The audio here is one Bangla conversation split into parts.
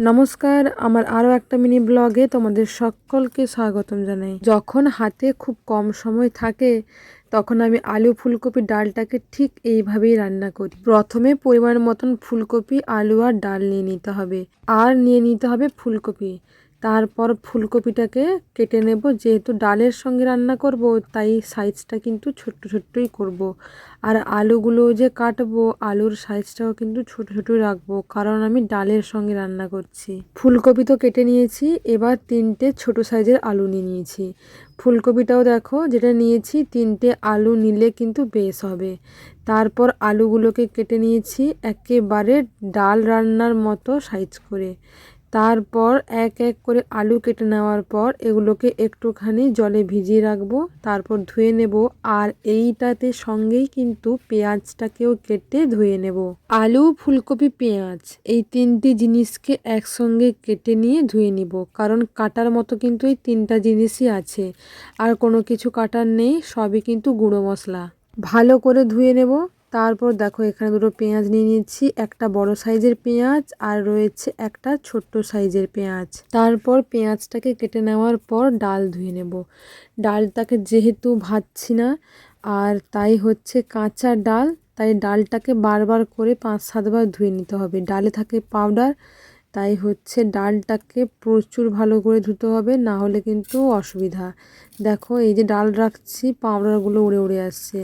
নমস্কার, আমার আরও একটা মিনি ব্লগে তোমাদের সকলকে স্বাগতম জানাই। যখন হাতে খুব কম সময় থাকে, তখন আমি আলু ফুলকপি ডালটাকে ঠিক এইভাবেই রান্না করি। প্রথমে পরিমাণ মতন ফুলকপি, আলু আর ডাল নিয়ে নিতে হবে। আর নিয়ে নিতে হবে ফুলকপি। তারপর ফুলকপিটাকে কেটে নেব। যেহেতু ডালের সঙ্গে রান্না করব, তাই সাইজটা কিন্তু ছোট্ট ছোট্টই করব। আর আলুগুলো যে কাটবো, আলুর সাইজটাও কিন্তু ছোট ছোটই রাখব, কারণ আমি ডালের সঙ্গে রান্না করছি। ফুলকপি তো কেটে নিয়েছি, এবার তিনটে ছোট সাইজের আলু নিয়ে নিয়েছি। ফুলকপিটাও দেখো, যেটা নিয়েছি, তিনটে আলু নিলে কিন্তু বেশ হবে। তারপর আলুগুলোকে কেটে নিয়েছি, একেবারে ডাল রান্নার মতো সাইজ করে। তারপর এক এক করে আলু কেটে নেওয়ার পর এগুলোকে একটুখানি জলে ভিজিয়ে রাখব, তারপর ধুয়ে নেব আর এইটাতে সঙ্গেই কিন্তু পেঁয়াজটাকেও কেটে ধুয়ে নেব। আলু, ফুলকপি, পেঁয়াজ এই তিনটি জিনিসকে একসঙ্গে কেটে নিয়ে ধুয়ে নিব, কারণ কাটার মতো কিন্তু এই তিনটা জিনিসই আছে। আর কোনো কিছু কাটার নেই, সবই কিন্তু গুঁড়ো মশলা। ভালো করে ধুয়ে নেব তারপর দেখো এখানে দুটো পেঁয়াজ নিয়ে নিচ্ছি, একটা বড় সাইজের পেঁয়াজ আর রয়েছে একটা ছোট্ট সাইজের পেঁয়াজ। তারপর পেঁয়াজটাকে কেটে নেওয়ার পর ডাল ধুয়ে নেব। ডালটাকে যেহেতু ভাজছি না আর তাই হচ্ছে কাঁচা ডাল, তাই ডালটাকে বারবার করে পাঁচ সাতবার ধুয়ে নিতে হবে। ডালে থাকে পাউডার, তাই হচ্ছে ডালটাকে প্রচুর ভালো করে ধুতে হবে, না হলে কিন্তু অসুবিধা। দেখো এই যে ডাল রাখছি, পাউডারগুলো উড়ে উড়ে আসছে।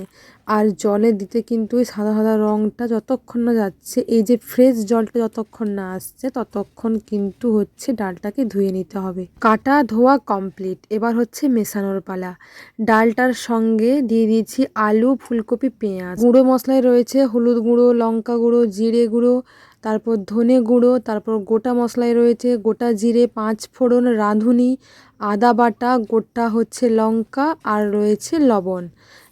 আর জলে দিতে কিন্তু ওই সাদা সাদা রঙটা যতক্ষণ না যাচ্ছে, এই যে ফ্রেশ জলটা যতক্ষণ না আসছে, ততক্ষণ কিন্তু হচ্ছে ডালটাকে ধুয়ে নিতে হবে। কাটা ধোয়া কমপ্লিট এবার হচ্ছে মেশানোর পালা। ডালটার সঙ্গে দিয়ে দিয়েছি আলু, ফুলকপি, পেঁয়াজ। গুঁড়ো মশলায় রয়েছে হলুদ গুঁড়ো, লঙ্কা গুঁড়ো, জিরে গুঁড়ো, তারপর ধনে গুঁড়ো, তারপর গোটা মশলায় রয়েছে গোটা জিরে, পাঁচ ফোড়ন রাঁধুনি, আদা বাটা, গোটা হচ্ছে লঙ্কা, আর রয়েছে লবণ।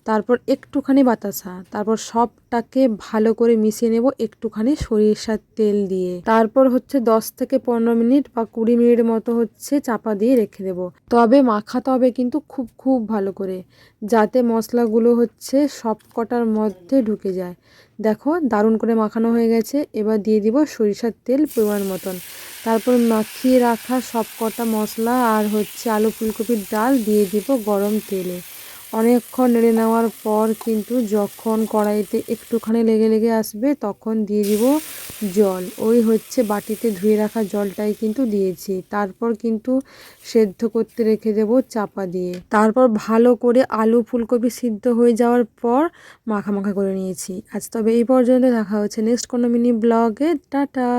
তারপর একটুখানি বাতাসা, তারপর সবটাকে ভালো করে মিশিয়ে নেব একটুখানি সরিষার তেল দিয়ে। তারপর হচ্ছে দশ থেকে পনেরো মিনিট বা কুড়ি মিনিট মতো হচ্ছে চাপা দিয়ে রেখে দেব। তবে মাখাতে হবে কিন্তু খুব খুব ভালো করে, যাতে মশলাগুলো হচ্ছে সব কটার মধ্যে ঢুকে যায়। দেখো, দারুণ করে মাখানো হয়ে গেছে। এবার দিয়ে দিব সরিষার তেল পরিমাণ মতন। তারপর মাখিয়ে রাখা সব কটা মশলা আর হচ্ছে আলু ফুলকপির ডাল দিয়ে দিব গরম তেলে। অনেকক্ষণ নেড়ে নেওয়ার পর কিন্তু যখন কড়াইতে একটুখানি লেগে লেগে আসবে, তখন দিয়ে দিব জল। ওই হচ্ছে বাটিতে ধুয়ে রাখা জলটাই কিন্তু দিয়েছি। তারপর কিন্তু সেদ্ধ করতে রেখে দেব চাপা দিয়ে। তারপর ভালো করে আলু ফুলকপি সিদ্ধ হয়ে যাওয়ার পর মাখা মাখা করে নিয়েছি। আজ তবে এই পর্যন্ত দেখা হচ্ছে নেক্সট কোনো মিনি ব্লগে। টাটা!